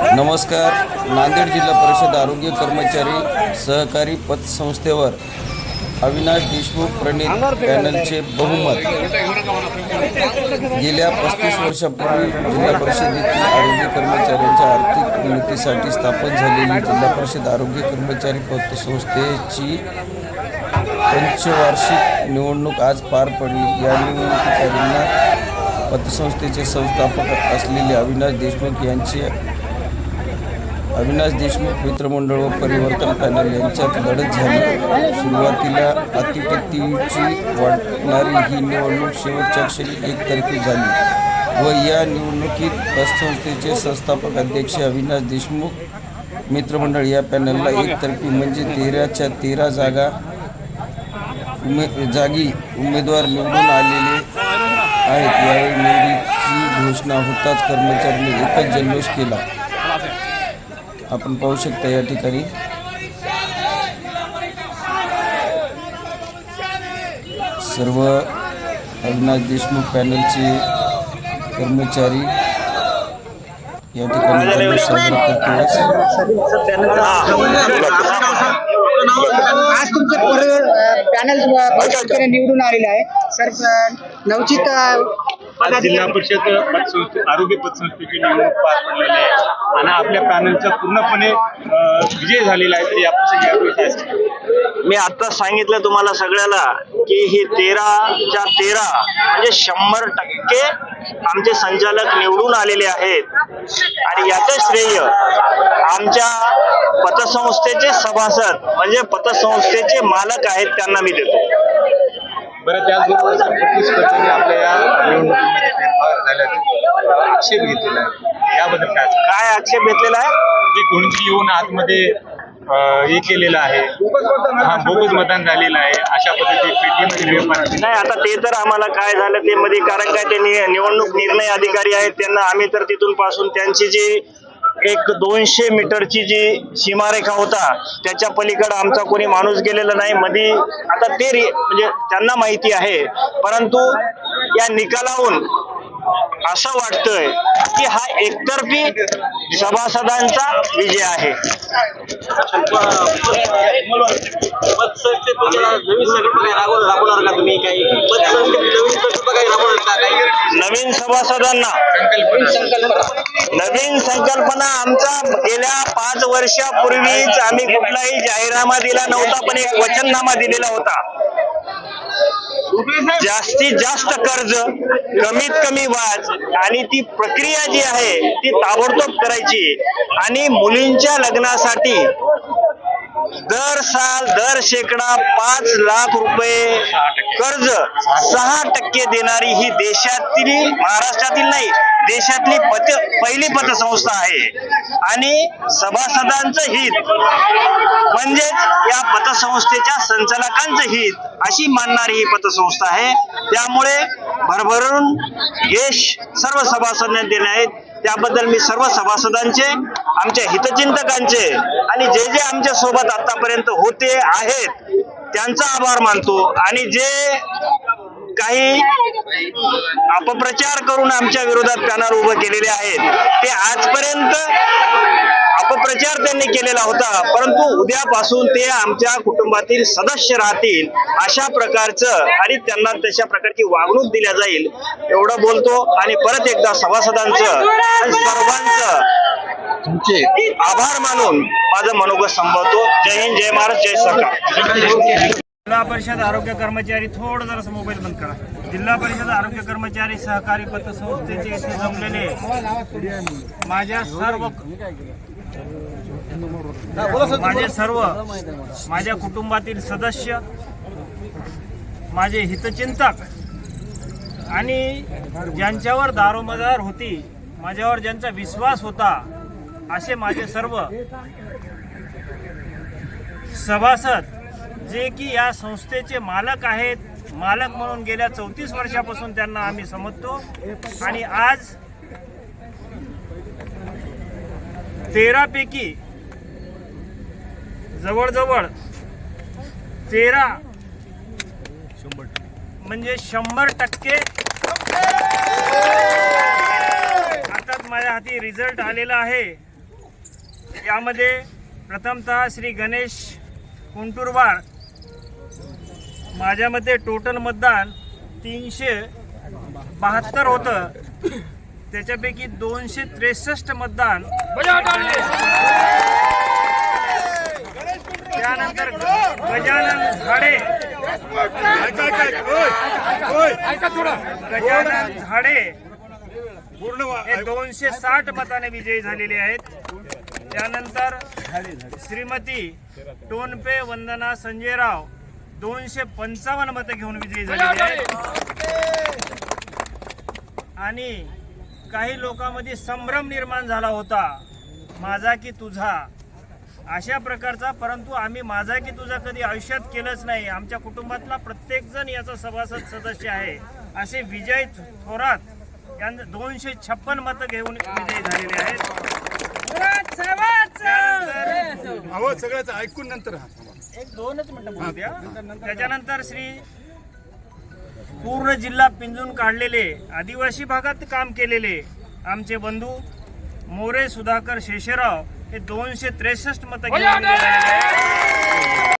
नमस्कार. नांदेड जिल्हा परिषद आरोग्य कर्मचारी सहकारी पतसंस्थेवर अविनाश देशमुख प्रणित पॅनलचे बहुमत. गेल्या पस्तीस वर्षापूर्वी जिल्हा परिषदेतील आरोग्य कर्मचाऱ्यांच्या आर्थिक उन्नतीसाठी स्थापन झालेली जिल्हा परिषद आरोग्य कर्मचारी पतसंस्थेची पंचवार्षिक निवडणूक आज पार पडली. या निवडणुकीच्या पतसंस्थेचे संस्थापक असलेले अविनाश देशमुख यांचे अविनाश देशमुख मित्रमंडळ व परिवर्तन पॅनल यांच्यात लढत झाली. सुरुवातीला अतिपत्तीची वाटणारी ही निवडणूक शेवटच्या क्षणी एकतर्फी झाली व या निवडणुकीत पतसंस्थेचे संस्थापक अध्यक्ष अविनाश देशमुख मित्रमंडळ या पॅनलला एकतर्फी म्हणजे तेराच्या तेरा जागा उमे जागी उमेदवार निवडून आलेले आहेत. यावेळी निवडीची घोषणा होताच कर्मचाऱ्यांनी एकच जल्लोष केला. आपण पाहू शकता या ठिकाणी. सर्व अविनाश देशमुख पॅनलचे कर्मचारी या ठिकाणी साजरा आज तुमचं पॅनल निवडून आलेलं आहे. सर नवचित आज जिल्हा परिषद पतसंस्थे आरोग्य पतसंस्थेची निवडणूक पार पडलेली आहे. आणि आपल्या पॅनलचा पूर्णपणे विजय झालेला आहे तर या प्रसंगी आपण काय सांगाल? मी आता सांगितलं तुम्हाला सगळ्याला की ही तेराच्या तेरा म्हणजे शंभर टक्के आमचे संचालक निवडून आलेले आहेत. आणि याचं श्रेय आमच्या पतसंस्थेचे सभासद म्हणजे पतसंस्थेचे मालक आहेत त्यांना मी देतो. बरं त्याचबरोबर प्रतिस्पर्धीने आपल्या या निवडणुकीमध्ये फेरफार झाल्याचा आक्षेप घेतलेला आहे. याबद्दल काय? काय आक्षेप घेतलेला आहे? की कोणती येऊन आतमध्ये हे केलेलं आहे? हा बोगस मतदान झालेलं आहे. अशा पद्धतीने पेटीमध्ये व्यवहार. नाही आता ते तर आम्हाला काय झालं ते मध्ये कारण काय ते निवडणूक निर्णय अधिकारी आहेत त्यांना आम्ही तर तिथून पासून त्यांची जी एक दोनशे मीटरची जी सीमारेखा होता त्याच्या पलीकडे आमचा कोणी माणूस गेलेला नाही. मध्ये आता ते रि- म्हणजे त्यांना माहिती आहे परंतु या निकालाहून असं वाटतंय की हा एकतर्फी सभासदांचा विजय आहे. नवीन सभासदांना नवीन संकल्पना आमचा गेल्या पाच वर्षापूर्वीच आम्ही कुठलाही जाहीरनामा दिला नव्हता पण एक वचननामा दिलेला होता. जास्तीत जास्त कर्ज कमीत कमी व्याज आणि ती प्रक्रिया जी आहे ती ताबडतोब करायची आणि मुलींच्या लग्नासाठी दर साल दर शेकडा पाच लाख रुपये कर्ज सहा टक्के देणारी ही देशातील महाराष्ट्रातील नाही देशातली पत पहिली पतसंस्था आहे. आणि सभासदांचं हित म्हणजेच या पतसंस्थेच्या संचालकांचं हित अशी मानणारी ही पतसंस्था आहे. त्यामुळे भरभरून यश सर्व सभासदांना देणे आहेत त्याबद्दल मी सर्व सभासदांचे आमच्या हितचिंतकांचे आणि जे जे आमच्यासोबत आतापर्यंत होते आहेत त्यांचा आभार मानतो. आणि जे काही अपप्रचार करून आमच्या विरोधात पॅनल उभं केलेले आहेत ते आजपर्यंत त्यांनी केलेला होता. परंतु उद्यापासून ते आमच्या कुटुंबातील सदस्य राहतील अशा प्रकारचं आणि त्यांना तशा प्रकारची वागणूक दिल्या जाईल एवढं बोलतो. आणि परत एकदा सभासदांचं आणि सर्वांचं आभार मानून माझं मनोगत संपवतो. जय हिंद जय महाराज जय सरकार. जिल्हा परिषद आरोग्य कर्मचारी थोडं जरासं मोबाईल बंद करा. जिल्हा परिषद आरोग्य कर्मचारी सहकारी पतसंस्थेचे येथे जमलेले माझ्या सर्व माझे सर्व माझ्या कुटुंबातील सदस्य माझे हितचिंतक आणि ज्यांच्यावर दारोमदार होती माझ्यावर ज्यांचा विश्वास होता असे माझे सर्व सभासद जे की या संस्थेचे मालक आहेत मालक म्हणून गेल्या चौतीस वर्षापासून त्यांना आम्ही समजतो. आणि आज तेरापैकी जवळजवळ तेरा म्हणजे शंभर टक्के आता माझ्या हाती रिझल्ट आलेला आहे. यामध्ये प्रथमतः श्री गणेश कुंटुरवार माझ्या मते टोटल मतदान तीनशे बहात्तर होतं. त्याच्यापैकी दोनशे त्रेसष्ट मतदान. त्यानंतर गजानन झाडे. गजानन झाडे. हे दोनशे साठ मताने विजयी झालेले आहेत. त्यानंतर श्रीमती टोनपे वंदना संजयराव दोनशे पंचावन्न मतं घेऊन विजयी झालेले आहेत. आणि काही लोकांमध्ये संभ्रम निर्माण झाला होता. माझा की तुझा? अशा प्रकारचा परंतु आम्ही माझा की तुझा कधी आयुष्यात केलंच नाही. आमच्या कुटुंबातला प्रत्येक जण याचा सभासद सदस्य आहे. असे विजय थोरात यांना दोनशे छप्पन मतं घेऊन विजयी झालेले आहेत. सगळ्याच ऐकून नंतर एक दोनच मिनिटं बोलू द्या. त्याच्यानंतर श्री पूर्ण जिल्हा पिंजून काढलेले आदिवासी भागात काम केलेले आमचे बंधू मोरे सुधाकर शेषराव हे दोनशे त्रेसष्ट मतं घेऊन विजयी झालेले आहेत.